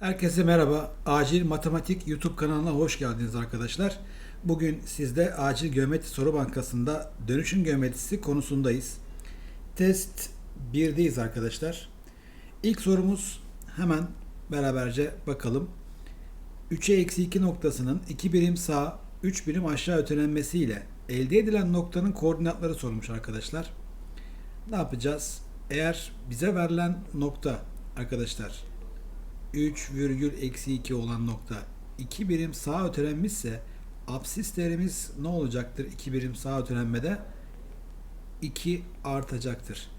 Herkese merhaba. Acil Matematik YouTube kanalına hoş geldiniz arkadaşlar. Bugün sizde Acil Geometri Soru Bankası'nda dönüşüm geometrisi konusundayız. Test 1'deyiz arkadaşlar. İlk sorumuz hemen beraberce bakalım. 3'e eksi 2 noktasının 2 birim sağ, 3 birim aşağı ötelenmesiyle elde edilen noktanın koordinatları sorulmuş arkadaşlar. Ne yapacağız? Eğer bize verilen nokta arkadaşlar 3 virgül eksi 2 olan nokta 2 birim sağa ötelenmişse absis değerimiz ne olacaktır 2 birim sağa ötelenmede? 2 artacaktır.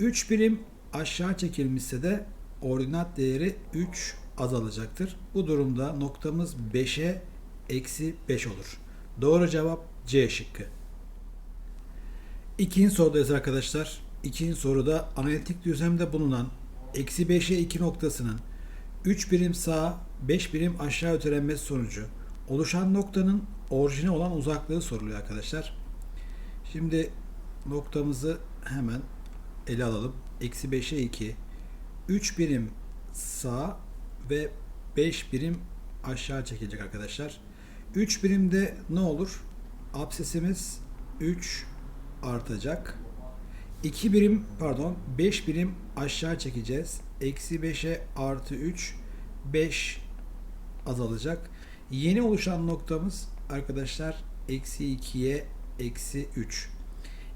3 birim aşağı çekilmişse de ordinat değeri 3 azalacaktır. Bu durumda noktamız 5'e eksi 5 olur. Doğru cevap C şıkkı. İkinci sorudayız arkadaşlar. İkinci soruda analitik düzlemde bulunan eksi 5'e 2 noktasının 3 birim sağa 5 birim aşağı ötelenmesi sonucu oluşan noktanın orijine olan uzaklığı soruluyor arkadaşlar. Şimdi noktamızı hemen ele alalım. Eksi 5'e 2 3 birim sağ ve 5 birim aşağı çekilecek arkadaşlar. 3 birimde ne olur? Absesimiz 3 artacak. 2 birim pardon 5 birim aşağı çekeceğiz. Eksi 5'e artı 3 5 azalacak. Yeni oluşan noktamız arkadaşlar eksi 2'ye eksi 3.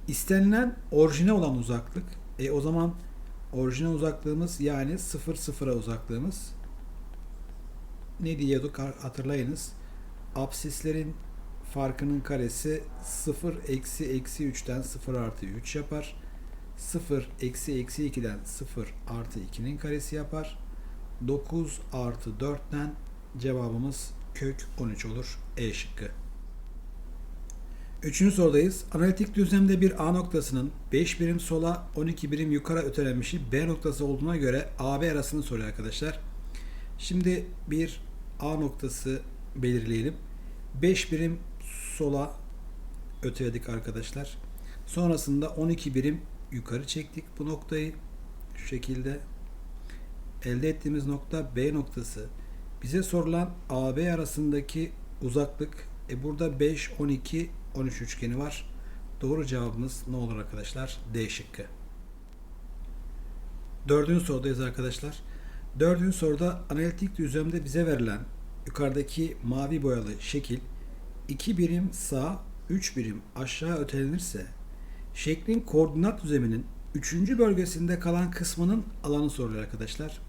İstenilen orijine olan uzaklık. E o zaman orijine uzaklığımız yani 0 sıfıra uzaklığımız ne diyorduk hatırlayınız. Absislerin farkının karesi 0 eksi eksi 3'ten 0 artı 3 yapar. 0 eksi eksi 2'den 0 artı 2'nin karesi yapar. 9 artı 4'ten cevabımız kök 13 olur. E şıkkı. Üçüncü sorudayız. Analitik düzlemde bir A noktasının 5 birim sola 12 birim yukarı ötelenmişi B noktası olduğuna göre AB arasını soruyor arkadaşlar. Şimdi bir A noktası belirleyelim. 5 birim sola öteledik arkadaşlar. Sonrasında 12 birim yukarı çektik bu noktayı. Şu şekilde elde ettiğimiz nokta B noktası. Bize sorulan AB arasındaki uzaklık e burada 5, 12, 13 üçgeni var. Doğru cevabımız ne olur arkadaşlar? D şıkkı. Dördüncü sorudayız arkadaşlar. Dördüncü soruda analitik düzlemde bize verilen yukarıdaki mavi boyalı şekil 2 birim sağ, 3 birim aşağı ötelenirse şeklin koordinat düzleminin 3. bölgesinde kalan kısmının alanı soruluyor arkadaşlar.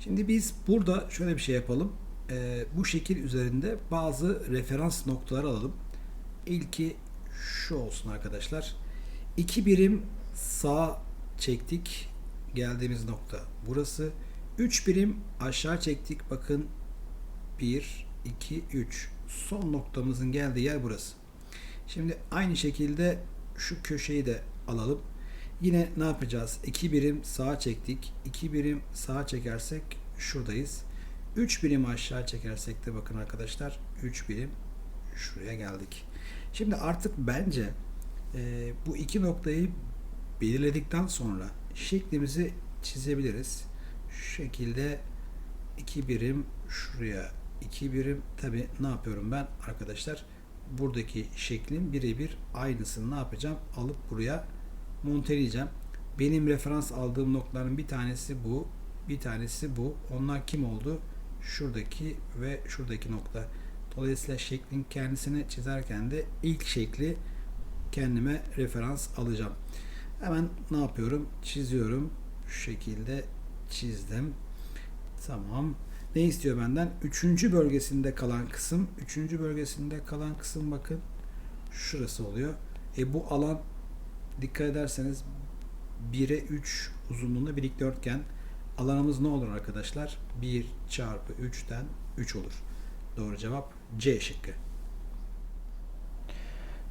Şimdi biz burada şöyle bir şey yapalım. Ee, bu şekil üzerinde bazı referans noktaları alalım. İlki şu olsun arkadaşlar. 2 birim sağ çektik. Geldiğimiz nokta burası. 3 birim aşağı çektik. Bakın 1, 2, 3. Son noktamızın geldiği yer burası. Şimdi aynı şekilde şu köşeyi de alalım. Yine ne yapacağız? 2 birim sağa çektik. 2 birim sağa çekersek şuradayız. 3 birim aşağı çekersek de bakın arkadaşlar 3 birim şuraya geldik. Şimdi artık bence e, bu iki noktayı belirledikten sonra şeklimizi çizebiliriz. Şu şekilde 2 birim şuraya 2 birim tabi ne yapıyorum ben arkadaşlar buradaki şeklin birebir aynısını ne yapacağım alıp buraya monteleyeceğim. Benim referans aldığım noktaların bir tanesi bu, bir tanesi bu. Onlar kim oldu? Şuradaki ve şuradaki nokta. Dolayısıyla şeklin kendisini çizerken de ilk şekli kendime referans alacağım. Hemen ne yapıyorum? Çiziyorum. Şu şekilde çizdim. Tamam. Ne istiyor benden? Üçüncü bölgesinde kalan kısım. Üçüncü bölgesinde kalan kısım bakın. Şurası oluyor. E bu alan dikkat ederseniz 1'e 3 uzunluğunda bir dikdörtgen. Alanımız ne olur arkadaşlar? 1 çarpı 3'ten 3 olur. Doğru cevap C şıkkı.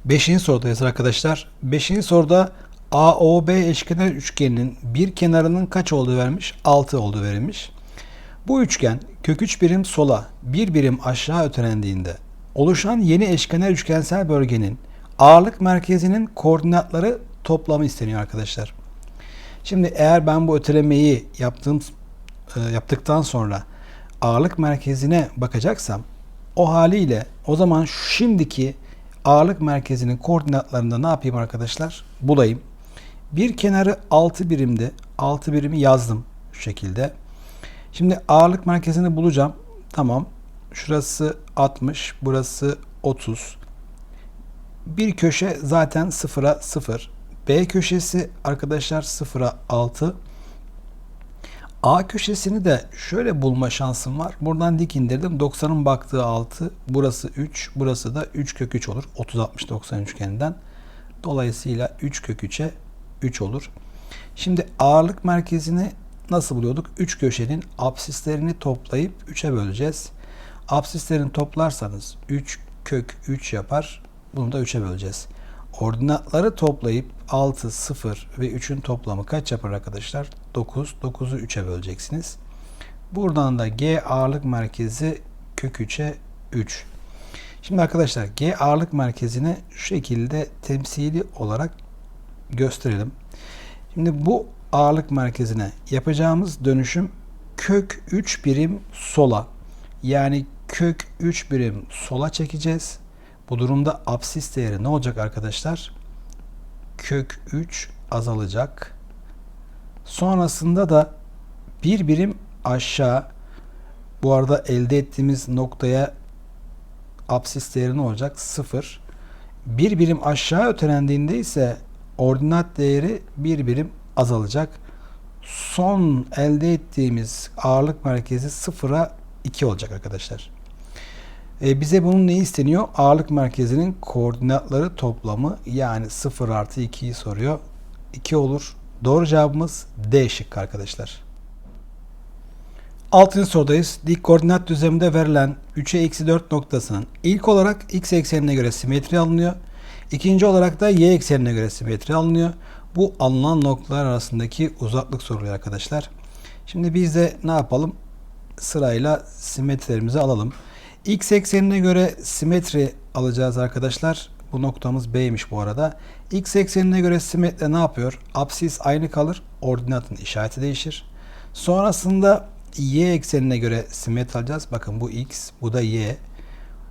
Beşinci sorudayız arkadaşlar. Beşinci soruda AOB eşkenar üçgeninin bir kenarının kaç olduğu vermiş? 6 olduğu verilmiş. Bu üçgen kök 3 birim sola, bir birim aşağı ötelendiğinde oluşan yeni eşkenar üçgensel bölgenin ağırlık merkezinin koordinatları toplamı isteniyor arkadaşlar. Şimdi eğer ben bu ötelemeyi yaptığım e, yaptıktan sonra ağırlık merkezine bakacaksam o haliyle o zaman şimdiki ağırlık merkezinin koordinatlarında ne yapayım arkadaşlar? Bulayım. Bir kenarı 6 birimdi. 6 birimi yazdım şu şekilde. Şimdi ağırlık merkezini bulacağım. Tamam. Şurası 60, burası 30. Bir köşe zaten 0'a 0. B köşesi arkadaşlar 0'a 6. A köşesini de şöyle bulma şansım var. Buradan dik indirdim. 90'ın baktığı 6. Burası 3. Burası da 3 kök 3 olur. 30 60 90 üçgeninden. Dolayısıyla 3 kök 3'e 3 olur. Şimdi ağırlık merkezini nasıl buluyorduk? 3 köşenin absislerini toplayıp 3'e böleceğiz. Absislerini toplarsanız 3 kök 3 yapar. Bunu da 3'e böleceğiz. Ordinatları toplayıp 6, 0 ve 3'ün toplamı kaç yapar arkadaşlar? 9. 9'u 3'e böleceksiniz. Buradan da G ağırlık merkezi kök 3'e 3. Şimdi arkadaşlar G ağırlık merkezini şu şekilde temsili olarak gösterelim. Şimdi bu ağırlık merkezine yapacağımız dönüşüm kök 3 birim sola yani kök 3 birim sola çekeceğiz. Bu durumda absis değeri ne olacak arkadaşlar? Kök 3 azalacak. Sonrasında da bir birim aşağı bu arada elde ettiğimiz noktaya absis değeri ne olacak? 0. Bir birim aşağı ötelendiğinde ise ordinat değeri bir birim azalacak. Son elde ettiğimiz ağırlık merkezi 0'a 2 olacak arkadaşlar. E, bize bunun ne isteniyor? Ağırlık merkezinin koordinatları toplamı yani 0 artı 2'yi soruyor. 2 olur. Doğru cevabımız D şıkkı arkadaşlar. Altıncı sorudayız. Dik koordinat düzleminde verilen 3'e eksi 4 noktasının ilk olarak x eksenine göre simetri alınıyor. İkinci olarak da y eksenine göre simetri alınıyor. Bu alınan noktalar arasındaki uzaklık soruluyor arkadaşlar. Şimdi biz de ne yapalım? Sırayla simetrilerimizi alalım. X eksenine göre simetri alacağız arkadaşlar. Bu noktamız B'ymiş bu arada. X eksenine göre simetri ne yapıyor? Apsis aynı kalır. Ordinatın işareti değişir. Sonrasında Y eksenine göre simetri alacağız. Bakın bu X, bu da Y.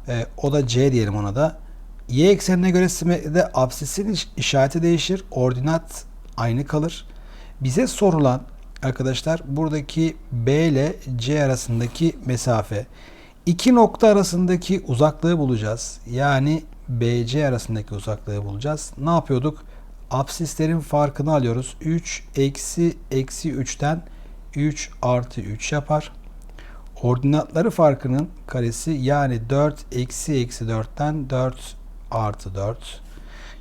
Ee, o da C diyelim ona da. Y eksenine göre simetride absisin işareti değişir. Ordinat aynı kalır. Bize sorulan arkadaşlar buradaki B ile C arasındaki mesafe. İki nokta arasındaki uzaklığı bulacağız. Yani BC arasındaki uzaklığı bulacağız. Ne yapıyorduk? Absislerin farkını alıyoruz. 3 eksi eksi 3'ten 3 artı 3 yapar. Ordinatları farkının karesi yani 4 eksi eksi 4'ten 4 artı 4.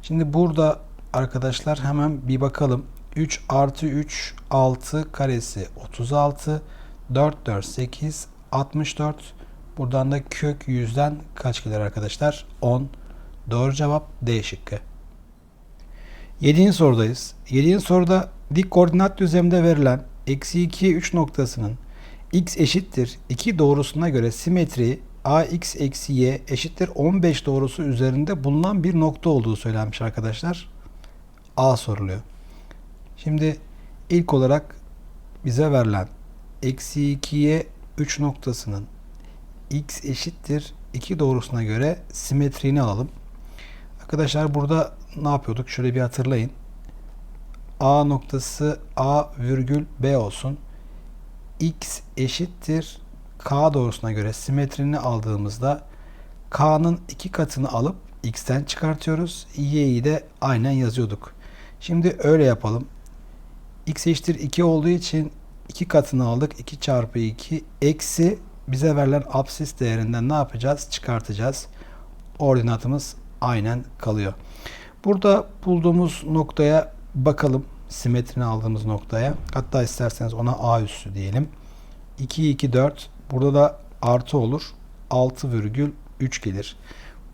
Şimdi burada arkadaşlar hemen bir bakalım. 3 artı 3 6 karesi 36 4 4 8 64 buradan da kök 100'den kaç gelir arkadaşlar? 10. Doğru cevap D şıkkı. 7. sorudayız. 7. soruda dik koordinat düzleminde verilen eksi 2 3 noktasının x eşittir 2 doğrusuna göre simetri ax eksi y eşittir 15 doğrusu üzerinde bulunan bir nokta olduğu söylenmiş arkadaşlar. A soruluyor. Şimdi ilk olarak bize verilen eksi 2'ye 3 noktasının x eşittir 2 doğrusuna göre simetriğini alalım. Arkadaşlar burada ne yapıyorduk? Şöyle bir hatırlayın. A noktası A virgül B olsun. X eşittir K doğrusuna göre simetrini aldığımızda K'nın iki katını alıp X'ten çıkartıyoruz. Y'yi de aynen yazıyorduk. Şimdi öyle yapalım. X eşittir 2 olduğu için 2 katını aldık. 2 çarpı 2 eksi bize verilen absis değerinden ne yapacağız? Çıkartacağız. Ordinatımız aynen kalıyor. Burada bulduğumuz noktaya bakalım. Simetrini aldığımız noktaya. Hatta isterseniz ona A üssü diyelim. 2, 2, 4. Burada da artı olur. 6,3 gelir.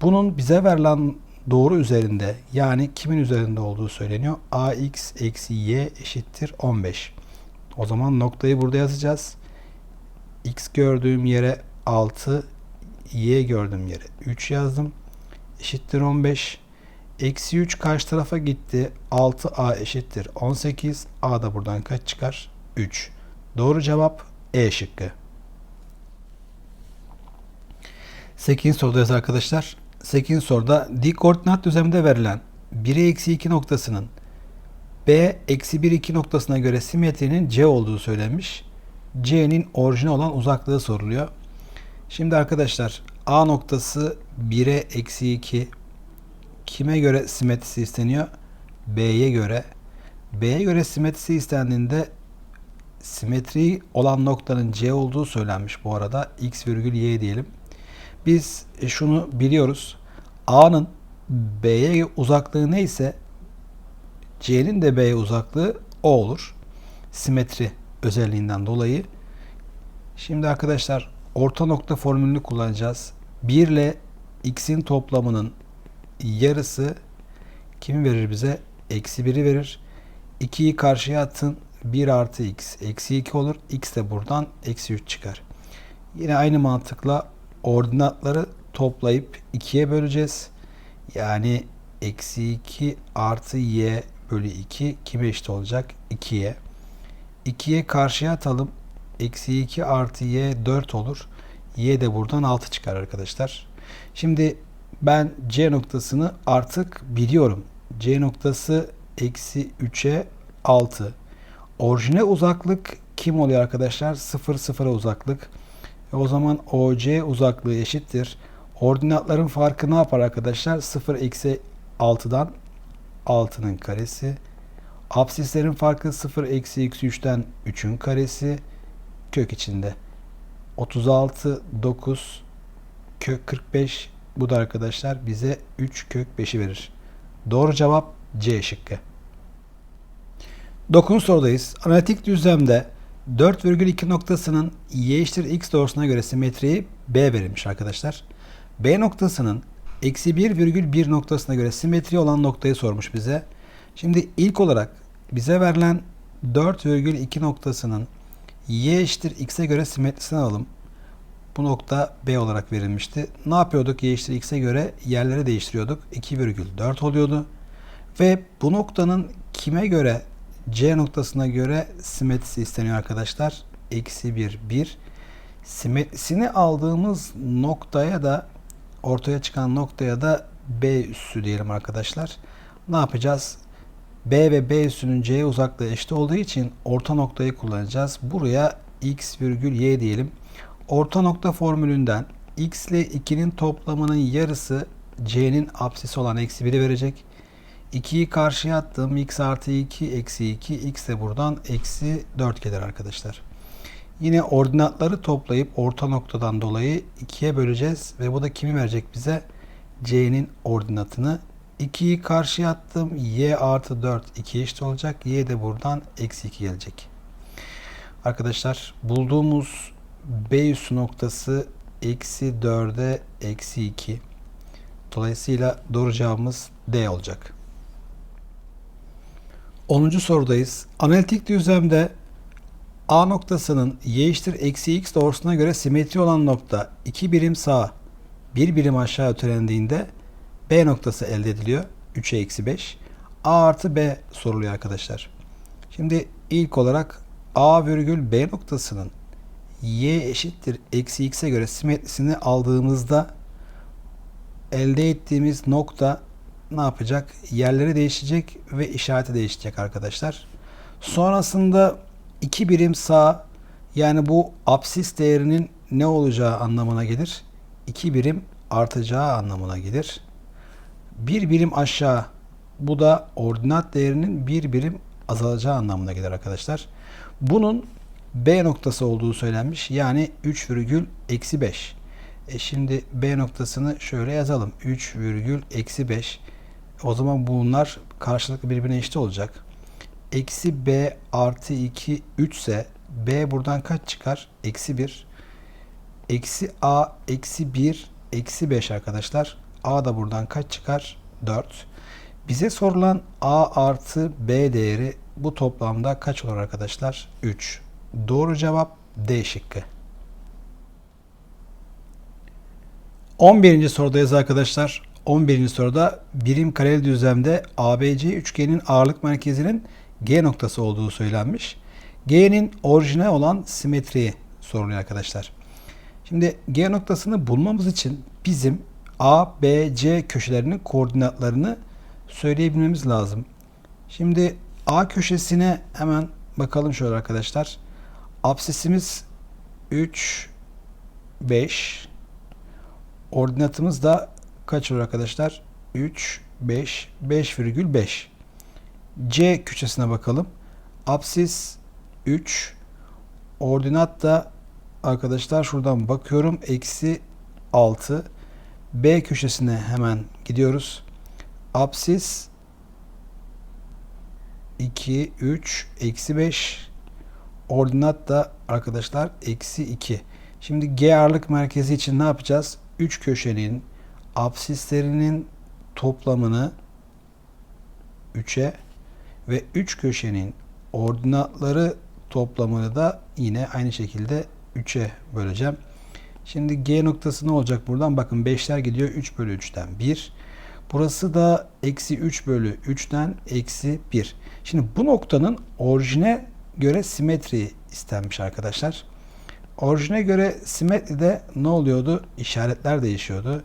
Bunun bize verilen doğru üzerinde yani kimin üzerinde olduğu söyleniyor. ax eksi y eşittir 15. O zaman noktayı burada yazacağız. x gördüğüm yere 6, y gördüğüm yere 3 yazdım. Eşittir 15. Eksi 3 karşı tarafa gitti. 6a eşittir 18. a da buradan kaç çıkar? 3. Doğru cevap E şıkkı. 8. sorudayız arkadaşlar. 8. soruda dik koordinat düzleminde verilen 1'e eksi 2 noktasının B eksi 1 2 noktasına göre simetrinin C olduğu söylenmiş. C'nin orijine olan uzaklığı soruluyor. Şimdi arkadaşlar A noktası 1'e eksi 2 kime göre simetrisi isteniyor? B'ye göre. B'ye göre simetrisi istendiğinde simetri olan noktanın C olduğu söylenmiş bu arada. X virgül Y diyelim. Biz e, şunu biliyoruz. A'nın B'ye uzaklığı neyse C'nin de B'ye uzaklığı O olur. Simetri özelliğinden dolayı. Şimdi arkadaşlar orta nokta formülünü kullanacağız. 1 ile x'in toplamının yarısı kimi verir bize? Eksi 1'i verir. 2'yi karşıya atın. 1 artı x. Eksi 2 olur. x de buradan eksi 3 çıkar. Yine aynı mantıkla ordinatları toplayıp 2'ye böleceğiz. Yani eksi 2 artı y bölü 2 kime eşit olacak? 2'ye. 2'ye karşıya atalım. Eksi 2 artı y 4 olur. Y de buradan 6 çıkar arkadaşlar. Şimdi ben C noktasını artık biliyorum. C noktası eksi 3'e 6. Orijine uzaklık kim oluyor arkadaşlar? 0 0'a uzaklık. E o zaman OC uzaklığı eşittir. Ordinatların farkı ne yapar arkadaşlar? 0 eksi 6'dan 6'nın karesi. Absislerin farkı 0 eksi eksi 3'ten 3'ün karesi. Kök içinde. 36 9 kök 45 bu da arkadaşlar bize 3 kök 5'i verir. Doğru cevap C şıkkı. 9. sorudayız. Analitik düzlemde 4,2 noktasının y eşittir x doğrusuna göre simetriği B verilmiş arkadaşlar. B noktasının eksi 1,1 noktasına göre simetri olan noktayı sormuş bize. Şimdi ilk olarak bize verilen 4,2 noktasının y eşittir x'e göre simetrisini alalım. Bu nokta B olarak verilmişti. Ne yapıyorduk y eşittir x'e göre? Yerleri değiştiriyorduk. 2,4 oluyordu. Ve bu noktanın kime göre C noktasına göre simetrisi isteniyor arkadaşlar. Eksi 1, 1. Simetrisini aldığımız noktaya da ortaya çıkan noktaya da B üssü diyelim arkadaşlar. Ne yapacağız? B ve B üssünün C'ye uzaklığı eşit olduğu için orta noktayı kullanacağız. Buraya x virgül y diyelim. Orta nokta formülünden x ile 2'nin toplamının yarısı C'nin apsisi olan eksi 1'i verecek. 2'yi karşıya attım. x artı 2 eksi 2. x de buradan eksi 4 gelir arkadaşlar. Yine ordinatları toplayıp orta noktadan dolayı 2'ye böleceğiz. Ve bu da kimi verecek bize? c'nin ordinatını. 2'yi karşıya attım. y artı 4 2 eşit olacak. y de buradan eksi 2 gelecek. Arkadaşlar bulduğumuz b üssü noktası eksi 4'e eksi 2. Dolayısıyla doğru cevabımız D olacak. 10. sorudayız. Analitik düzlemde A noktasının y eşittir eksi x doğrusuna göre simetri olan nokta 2 birim sağa 1 birim aşağı ötelendiğinde B noktası elde ediliyor. 3'e eksi 5. A artı B soruluyor arkadaşlar. Şimdi ilk olarak A virgül B noktasının y eşittir eksi x'e göre simetrisini aldığımızda elde ettiğimiz nokta ne yapacak? Yerleri değişecek ve işareti değişecek arkadaşlar. Sonrasında iki birim sağ yani bu apsis değerinin ne olacağı anlamına gelir. İki birim artacağı anlamına gelir. Bir birim aşağı bu da ordinat değerinin bir birim azalacağı anlamına gelir arkadaşlar. Bunun B noktası olduğu söylenmiş. Yani 3 virgül eksi 5. E şimdi B noktasını şöyle yazalım. 3 virgül eksi 5. O zaman bunlar karşılıklı birbirine eşit olacak. Eksi B artı 2 3 ise B buradan kaç çıkar? Eksi 1. Eksi A eksi 1 eksi 5 arkadaşlar. A da buradan kaç çıkar? 4. Bize sorulan A artı B değeri bu toplamda kaç olur arkadaşlar? 3. Doğru cevap D şıkkı. 11. sorudayız arkadaşlar. 11. soruda birim kareli düzlemde ABC üçgenin ağırlık merkezinin G noktası olduğu söylenmiş. G'nin orijine olan simetriyi soruluyor arkadaşlar. Şimdi G noktasını bulmamız için bizim A, B, C köşelerinin koordinatlarını söyleyebilmemiz lazım. Şimdi A köşesine hemen bakalım şöyle arkadaşlar. Absisimiz 3, 5. Ordinatımız da kaç olur arkadaşlar? 3, 5, 5,5. C köşesine bakalım. Absis 3. Ordinat da arkadaşlar şuradan bakıyorum. Eksi 6. B köşesine hemen gidiyoruz. Absis 2, 3, eksi 5. Ordinat da arkadaşlar eksi 2. Şimdi G ağırlık merkezi için ne yapacağız? 3 köşenin absislerinin toplamını 3'e ve 3 köşenin ordinatları toplamını da yine aynı şekilde 3'e böleceğim. Şimdi G noktası ne olacak buradan? Bakın 5'ler gidiyor 3 bölü 3'ten 1. Burası da eksi 3 bölü 3'ten eksi 1. Şimdi bu noktanın orijine göre simetri istenmiş arkadaşlar. Orijine göre simetride ne oluyordu? İşaretler değişiyordu.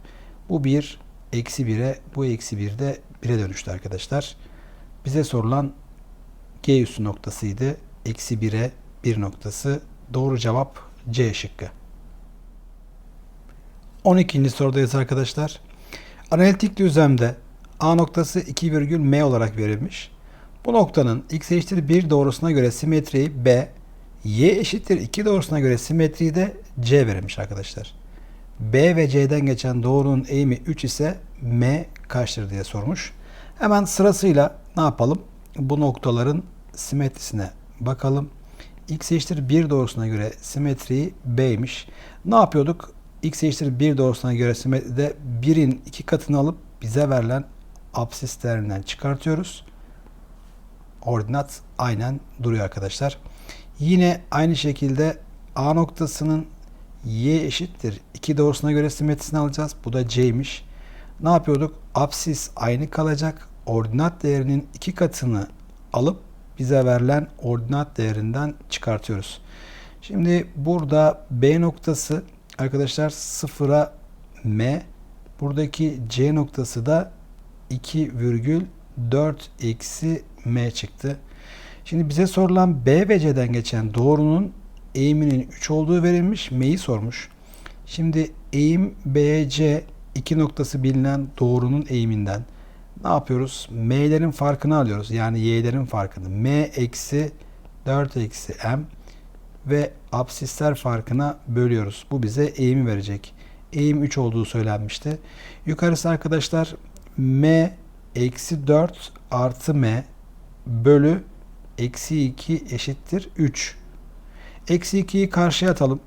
Bu 1 eksi 1'e bu eksi 1 de 1'e dönüştü arkadaşlar. Bize sorulan G üssü noktasıydı. Eksi 1'e 1 noktası. Doğru cevap C şıkkı. 12. sorudayız arkadaşlar. Analitik düzlemde A noktası 2 virgül M olarak verilmiş. Bu noktanın x eşittir 1 doğrusuna göre simetriyi B, y eşittir 2 doğrusuna göre simetriyi de C verilmiş arkadaşlar. B ve C'den geçen doğrunun eğimi 3 ise M kaçtır diye sormuş. Hemen sırasıyla ne yapalım? Bu noktaların simetrisine bakalım. X eşittir 1 doğrusuna göre simetriyi B'ymiş. Ne yapıyorduk? X eşittir 1 doğrusuna göre simetride 1'in 2 katını alıp bize verilen absis değerinden çıkartıyoruz. Ordinat aynen duruyor arkadaşlar. Yine aynı şekilde A noktasının y eşittir 2 doğrusuna göre simetrisini alacağız. Bu da c'ymiş. Ne yapıyorduk? Absis aynı kalacak. Ordinat değerinin 2 katını alıp bize verilen ordinat değerinden çıkartıyoruz. Şimdi burada B noktası arkadaşlar 0'a M. Buradaki C noktası da 2,4 eksi M çıktı. Şimdi bize sorulan B ve C'den geçen doğrunun eğiminin 3 olduğu verilmiş. M'yi sormuş. Şimdi eğim BC iki noktası bilinen doğrunun eğiminden ne yapıyoruz? M'lerin farkını alıyoruz. Yani y'lerin farkını. M eksi 4 eksi M ve absisler farkına bölüyoruz. Bu bize eğimi verecek. Eğim 3 olduğu söylenmişti. Yukarısı arkadaşlar M eksi 4 artı M bölü eksi 2 eşittir 3. Eksi 2'yi karşıya atalım.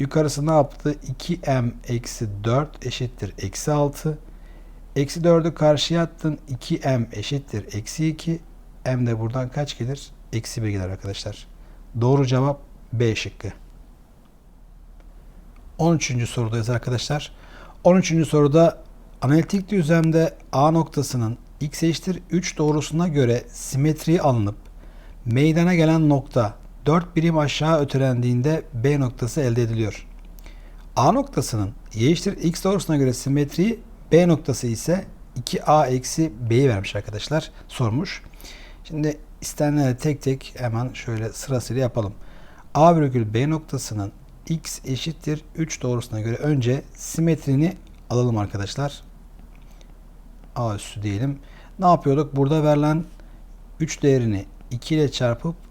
Yukarısı ne yaptı? 2m eksi 4 eşittir eksi 6. Eksi 4'ü karşıya attın. 2m eşittir eksi 2. m de buradan kaç gelir? Eksi 1 gelir arkadaşlar. Doğru cevap B şıkkı. 13. sorudayız arkadaşlar. 13. soruda analitik düzlemde A noktasının x eşittir 3 doğrusuna göre simetri alınıp meydana gelen nokta 4 birim aşağı ötelendiğinde B noktası elde ediliyor. A noktasının y eşittir x doğrusuna göre simetriği B noktası ise 2a eksi b'yi vermiş arkadaşlar. Sormuş. Şimdi istenenleri tek tek hemen şöyle sırasıyla yapalım. A virgül B noktasının x eşittir 3 doğrusuna göre önce simetrini alalım arkadaşlar. A üssü diyelim. Ne yapıyorduk? Burada verilen 3 değerini 2 ile çarpıp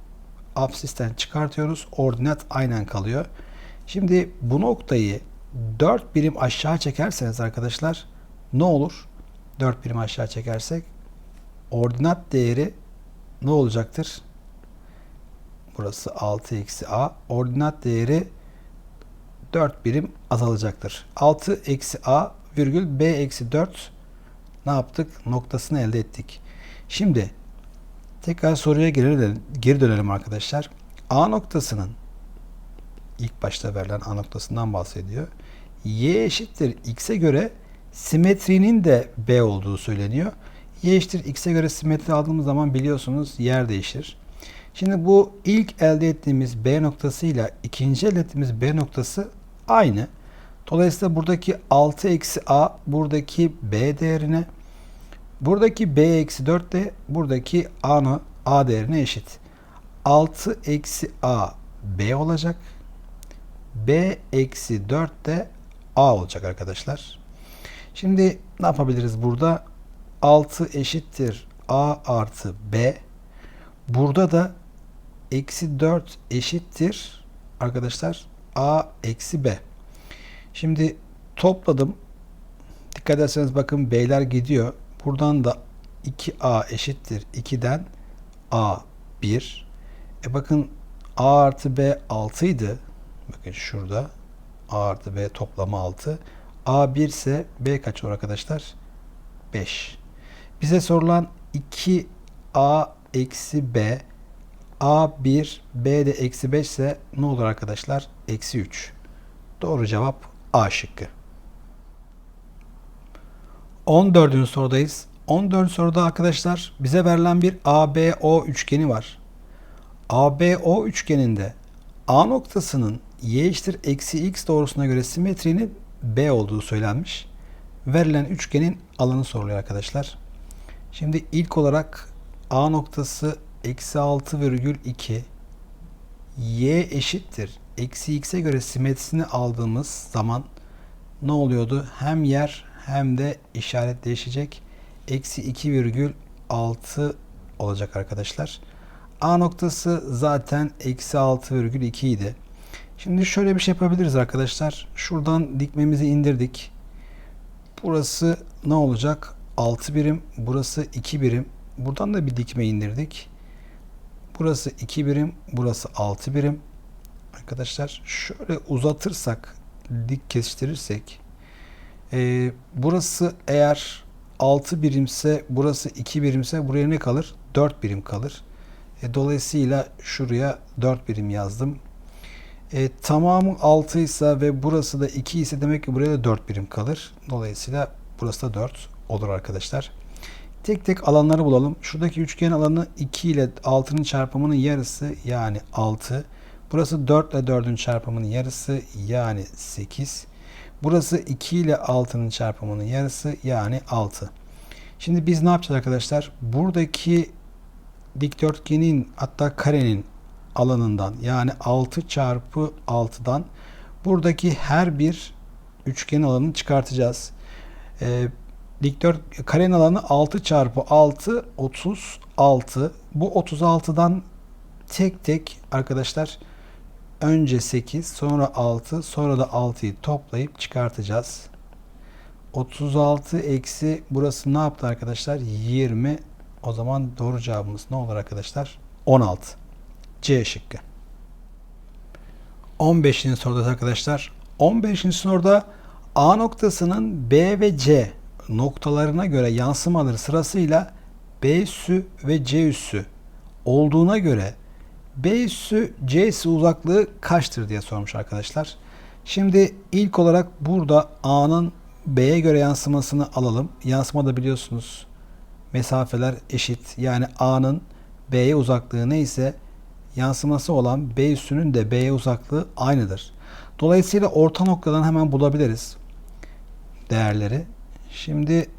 absisten çıkartıyoruz. Ordinat aynen kalıyor. Şimdi bu noktayı 4 birim aşağı çekerseniz arkadaşlar ne olur? 4 birim aşağı çekersek ordinat değeri ne olacaktır? Burası 6 eksi a. Ordinat değeri 4 birim azalacaktır. 6 eksi a virgül b eksi 4 ne yaptık? Noktasını elde ettik. Şimdi tekrar soruya geri geri dönelim arkadaşlar. A noktasının ilk başta verilen A noktasından bahsediyor. Y eşittir x'e göre simetrinin de B olduğu söyleniyor. Y eşittir x'e göre simetri aldığımız zaman biliyorsunuz yer değişir. Şimdi bu ilk elde ettiğimiz B noktasıyla ikinci elde ettiğimiz B noktası aynı. Dolayısıyla buradaki 6 eksi a buradaki b değerine buradaki b eksi 4 de buradaki a'nın a değerine eşit. 6 eksi a b olacak. b eksi 4 de a olacak arkadaşlar. Şimdi ne yapabiliriz burada? 6 eşittir a artı b. Burada da eksi 4 eşittir arkadaşlar a eksi b. Şimdi topladım. Dikkat ederseniz bakın b'ler gidiyor. Buradan da 2a eşittir 2'den a 1. E bakın a artı b 6 idi. Bakın şurada a artı b toplamı 6. a 1 ise b kaç olur arkadaşlar? 5. Bize sorulan 2a eksi b a1 b de eksi 5 ise ne olur arkadaşlar? Eksi 3. Doğru cevap A şıkkı. 14. sorudayız. 14. soruda arkadaşlar bize verilen bir ABO üçgeni var. ABO üçgeninde A noktasının y eşittir eksi x doğrusuna göre simetrinin B olduğu söylenmiş. Verilen üçgenin alanı soruluyor arkadaşlar. Şimdi ilk olarak A noktası eksi 6,2 y eşittir eksi x'e göre simetrisini aldığımız zaman ne oluyordu? Hem yer hem de işaret değişecek. Eksi 2,6 olacak arkadaşlar. A noktası zaten eksi 6,2 idi. Şimdi şöyle bir şey yapabiliriz arkadaşlar. Şuradan dikmemizi indirdik. Burası ne olacak? 6 birim. Burası 2 birim. Buradan da bir dikme indirdik. Burası 2 birim. Burası 6 birim. Arkadaşlar şöyle uzatırsak dik kesiştirirsek e, burası eğer 6 birimse burası 2 birimse buraya ne kalır? 4 birim kalır. E, dolayısıyla şuraya 4 birim yazdım. E, tamamı 6 ise ve burası da 2 ise demek ki buraya da 4 birim kalır. Dolayısıyla burası da 4 olur arkadaşlar. Tek tek alanları bulalım. Şuradaki üçgen alanı 2 ile 6'nın çarpımının yarısı yani 6. Burası 4 ile 4'ün çarpımının yarısı yani 8. Burası 2 ile 6'nın çarpımının yarısı yani 6. Şimdi biz ne yapacağız arkadaşlar? Buradaki dikdörtgenin hatta karenin alanından yani 6 çarpı 6'dan buradaki her bir üçgen alanını çıkartacağız. Ee, dikdört karenin alanı 6 çarpı 6 36. Bu 36'dan tek tek arkadaşlar önce 8 sonra 6 sonra da 6'yı toplayıp çıkartacağız. 36 eksi burası ne yaptı arkadaşlar? 20. O zaman doğru cevabımız ne olur arkadaşlar? 16. C şıkkı. 15. soruda arkadaşlar. 15. soruda A noktasının B ve C noktalarına göre yansımaları sırasıyla B üssü ve C üssü olduğuna göre B üssü C üssü uzaklığı kaçtır diye sormuş arkadaşlar. Şimdi ilk olarak burada A'nın B'ye göre yansımasını alalım. Yansımada biliyorsunuz mesafeler eşit. Yani A'nın B'ye uzaklığı neyse yansıması olan B üssünün de B'ye uzaklığı aynıdır. Dolayısıyla orta noktadan hemen bulabiliriz değerleri. Şimdi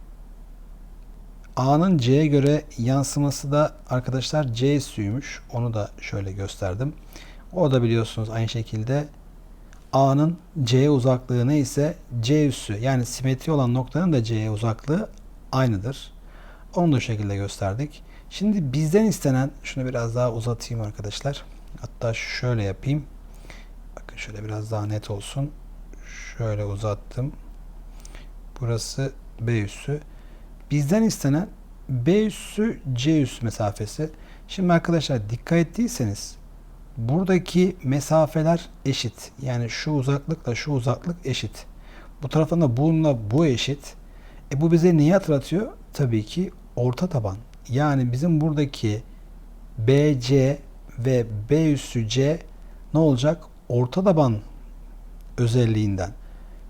A'nın C'ye göre yansıması da arkadaşlar C üssüymüş. Onu da şöyle gösterdim. O da biliyorsunuz aynı şekilde A'nın C'ye uzaklığı neyse C üssü yani simetri olan noktanın da C'ye uzaklığı aynıdır. Onu da şekilde gösterdik. Şimdi bizden istenen şunu biraz daha uzatayım arkadaşlar. Hatta şöyle yapayım. Bakın şöyle biraz daha net olsun. Şöyle uzattım. Burası B üssü. Bizden istenen B üssü C üssü mesafesi. Şimdi arkadaşlar dikkat ettiyseniz buradaki mesafeler eşit. Yani şu uzaklıkla şu uzaklık eşit. Bu taraftan da bununla bu eşit. E bu bize neyi hatırlatıyor? Tabii ki orta taban. Yani bizim buradaki BC ve B üssü C ne olacak? Orta taban özelliğinden.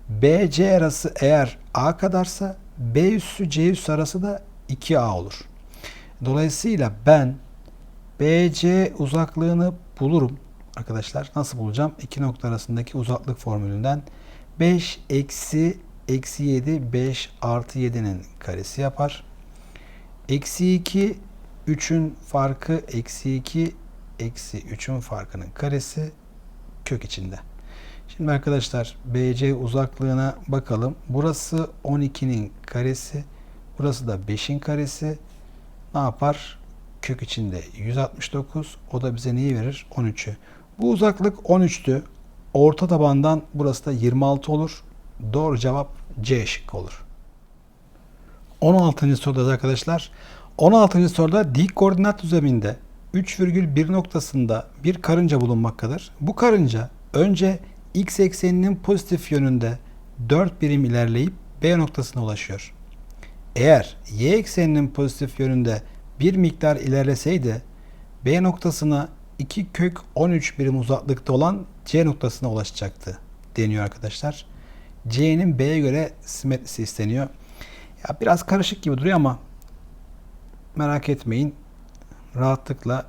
BC arası eğer A kadarsa B üssü C üssü arası da 2A olur. Dolayısıyla ben BC uzaklığını bulurum arkadaşlar. Nasıl bulacağım? İki nokta arasındaki uzaklık formülünden 5 eksi eksi 7 5 artı 7'nin karesi yapar. Eksi 2 3'ün farkı eksi 2 eksi 3'ün farkının karesi kök içinde. Şimdi arkadaşlar BC uzaklığına bakalım. Burası 12'nin karesi. Burası da 5'in karesi. Ne yapar? Kök içinde 169. O da bize neyi verir? 13'ü. Bu uzaklık 13'tü. Orta tabandan burası da 26 olur. Doğru cevap C şıkkı olur. 16. soruda arkadaşlar. 16. soruda dik koordinat düzleminde 3,1 noktasında bir karınca bulunmaktadır. Bu karınca önce x ekseninin pozitif yönünde 4 birim ilerleyip B noktasına ulaşıyor. Eğer y ekseninin pozitif yönünde bir miktar ilerleseydi B noktasına 2 kök 13 birim uzaklıkta olan C noktasına ulaşacaktı deniyor arkadaşlar. C'nin B'ye göre simetrisi isteniyor. Ya biraz karışık gibi duruyor ama merak etmeyin. Rahatlıkla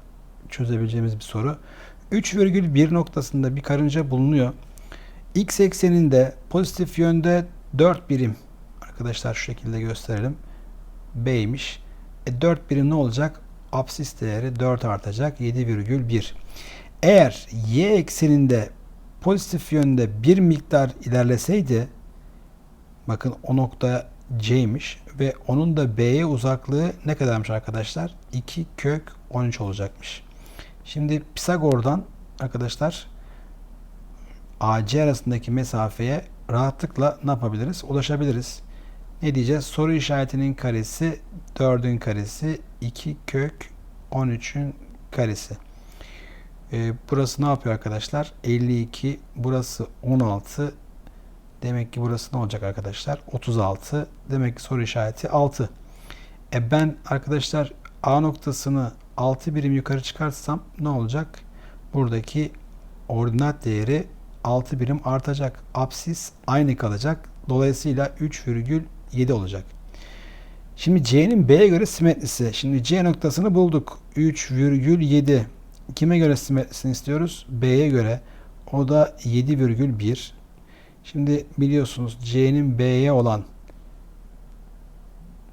çözebileceğimiz bir soru. 3,1 noktasında bir karınca bulunuyor. X ekseninde pozitif yönde 4 birim. Arkadaşlar şu şekilde gösterelim. B'ymiş. E 4 birim ne olacak? Absis değeri 4 artacak. 7,1. Eğer y ekseninde pozitif yönde bir miktar ilerleseydi bakın o nokta C'ymiş ve onun da B'ye uzaklığı ne kadarmış arkadaşlar? 2 kök 13 olacakmış. Şimdi Pisagor'dan arkadaşlar AC arasındaki mesafeye rahatlıkla ne yapabiliriz? Ulaşabiliriz. Ne diyeceğiz? Soru işaretinin karesi 4'ün karesi 2 kök 13'ün karesi. Ee, burası ne yapıyor arkadaşlar? 52. Burası 16. Demek ki burası ne olacak arkadaşlar? 36. Demek ki soru işareti 6. E ben arkadaşlar A noktasını 6 birim yukarı çıkartsam ne olacak? Buradaki ordinat değeri 6 birim artacak. Apsis aynı kalacak. Dolayısıyla 3,7 olacak. Şimdi C'nin B'ye göre simetrisi. Şimdi C noktasını bulduk. 3,7. Kime göre simetrisini istiyoruz? B'ye göre. O da 7,1. Şimdi biliyorsunuz C'nin B'ye olan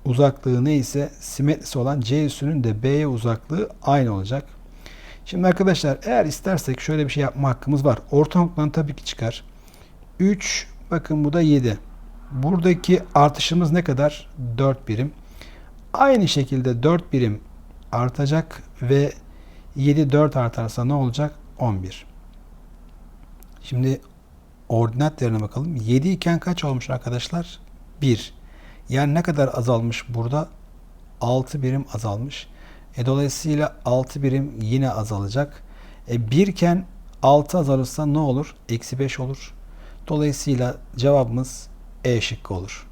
uzaklığı neyse simetrisi olan C üssünün de B'ye uzaklığı aynı olacak. Şimdi arkadaşlar eğer istersek şöyle bir şey yapma hakkımız var. Orta noktadan tabii ki çıkar. 3 bakın bu da 7. Buradaki artışımız ne kadar? 4 birim. Aynı şekilde 4 birim artacak ve 7 4 artarsa ne olacak? 11. Şimdi ordinat değerine bakalım. 7 iken kaç olmuş arkadaşlar? 1. Yani ne kadar azalmış burada? 6 birim azalmış. E, dolayısıyla 6 birim yine azalacak. E, 1 iken 6 azalırsa ne olur? Eksi 5 olur. Dolayısıyla cevabımız E şıkkı olur.